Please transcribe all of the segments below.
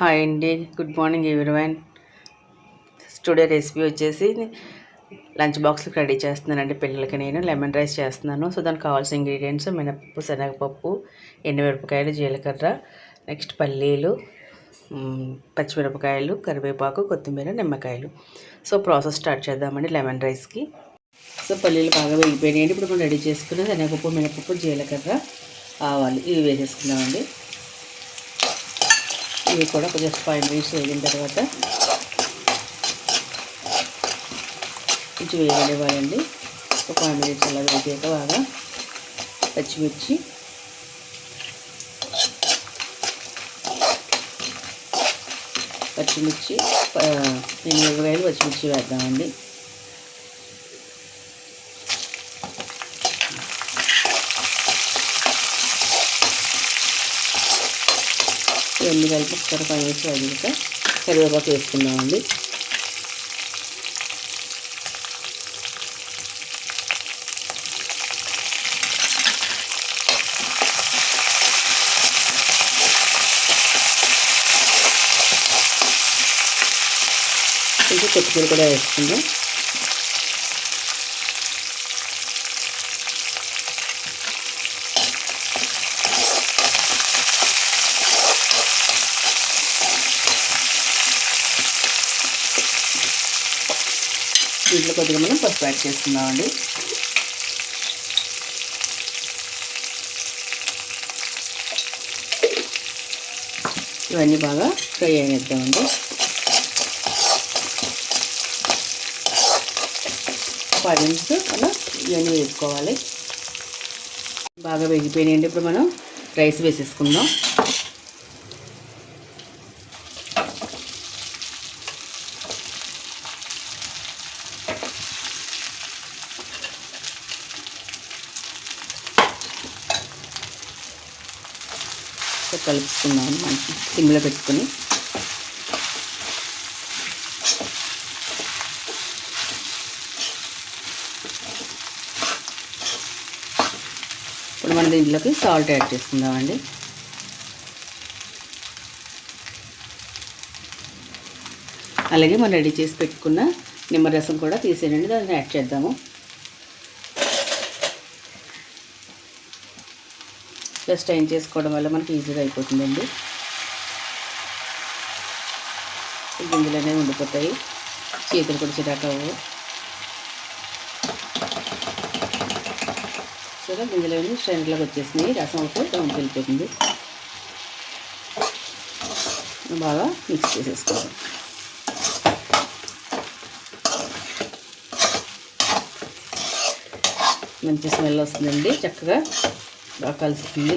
Hi అండి. Good morning everyone. Studio recipe వచ్చేసి lunch బాక్స్కి రెడీ చేస్తున్నానండి పిల్లలకి నేను. లెమన్ రైస్ చేస్తున్నాను. సో దానికి కావాల్సిన ఇంగ్రీడియంట్స్ మినపప్పు శనగపప్పు ఎండుమిరపకాయలు జీలకర్ర నెక్స్ట్ పల్లీలు పచ్చిమిరపకాయలు కరివేపాకు కొత్తిమీర నిమ్మకాయలు. సో ప్రాసెస్ స్టార్ట్ చేద్దామండి లెమన్ రైస్కి. సో పల్లీలు బాగా వేగిపోయినాయండి. ఇప్పుడు మనం రెడీ చేసుకున్న శనగపప్పు మినపప్పు జీలకర్ర ఆవాలు ఇవి వేసేసుకున్నామండి ఇవి కూడా ఒక జస్ట్ ఫైవ్ మినిట్స్ వేగిన తర్వాత కొంచెం వేగనివ్వాలండి. ఒక ఫైవ్ మినిట్స్ అలా వేగాక బాగా పచ్చిమిర్చి పచ్చిమిర్చి వేలు పచ్చిమిర్చి వేద్దామండి. ఇవన్నీ కలిపి ఒకసారి పైన మినిట్స్ వేగాక కరివేపాకు వేసుకుందామండి. కొంచెం కొత్తిమీర కూడా వేసుకుందాం. దీంట్లో కొద్దిగా మనం పసుపు యాడ్ చేసుకుందామండి. ఇవన్నీ బాగా ఫ్రై అయినిద్దామండి పది నిమిషం అలా ఇవన్నీ వేసుకోవాలి బాగా వేగిపోయినాయండి. ఇప్పుడు మనం రైస్ వేసేసుకుందాం. సో కలుపుకుందాం. మంచి సిమ్లో పెట్టుకుని. ఇప్పుడు మనం దీంట్లోకి సాల్ట్ యాడ్ చేసుకుందామండి. అలాగే మనం రెడీ చేసి పెట్టుకున్న నిమ్మరసం కూడా తీసేయండి. దాన్ని యాడ్ చేద్దాము. ప్లస్ స్టైన్ చేసుకోవడం వల్ల మనకి ఈజీగా అయిపోతుందండి. గింజలు అనేవి ఉండిపోతాయి. చేతులు కూడా చిరాకవు గింజలు అనేవి స్ట్రెండ్లోకి వచ్చేసినాయి. రసం అయితే డౌన్కి వెళ్ళిపోతుంది. బాగా మిక్స్ చేసేసుకోవాలి మంచి స్మెల్ వస్తుందండి. చక్కగా బాగా కలుస్తుంది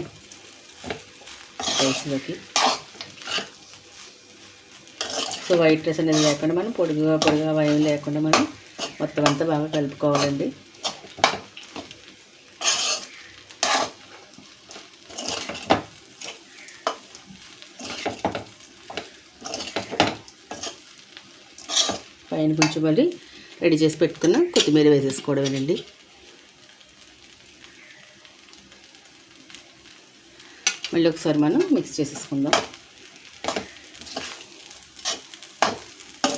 రైస్లోకి. సో వైట్ రైస్ అనేది లేకుండా మనం పొడిగా పొడుగుగా వయం లేకుండా మనం మొత్తం అంతా బాగా కలుపుకోవాలండి. పైన కొంచెం మళ్ళీ రెడీ చేసి పెట్టుకున్న కొత్తిమీర వేసేసుకోవడమేనండి. మళ్ళీ ఒకసారి మనం మిక్స్ చేసేసుకుందాం.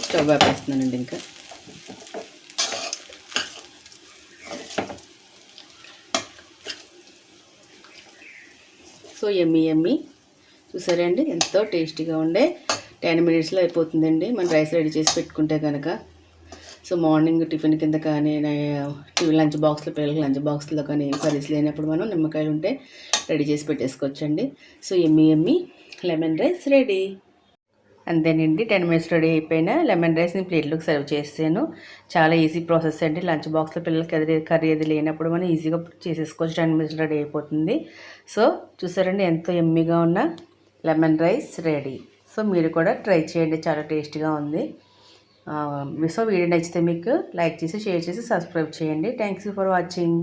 స్టవ్ ఆపేస్తున్నానండి ఇంకా. సో ఎమ్మి ఎమ్మి చూసారా అండి? ఎంతో టేస్టీగా ఉండే. టెన్ మినిట్స్లో అయిపోతుందండి. మనం రైస్ రెడీ చేసి పెట్టుకుంటే కనుక సో మార్నింగ్ టిఫిన్ కింద కానీ లంచ్ బాక్స్లో పిల్లలకి లంచ్ బాక్స్లో కానీ కర్రీస్ లేనప్పుడు మనం నిమ్మకాయలు ఉంటే రెడీ చేసి పెట్టేసుకోవచ్చండి. So yummy yummy lemon rice ready. అంతేనండి టెన్ మినిట్స్ రెడీ అయిపోయిన లెమన్ రైస్ని ప్లేట్లోకి సర్వ్ చేసాను. చాలా ఈజీ ప్రాసెస్ అండి. లంచ్ బాక్స్లో పిల్లలకి ఎదురు కర్రీ అది లేనప్పుడు మనం ఈజీగా చేసేసుకోవచ్చు. టెన్ మినిట్స్ రెడీ అయిపోతుంది. సో చూసారండి ఎంతో ఎమ్మిగా ఉన్న లెమన్ రైస్ రెడీ. సో మీరు కూడా ట్రై చేయండి. చాలా టేస్ట్గా ఉంది. సో వీడియో నచ్చితే మీకు లైక్ చేసి షేర్ చేసి సబ్స్క్రైబ్ చేయండి. Thanks for watching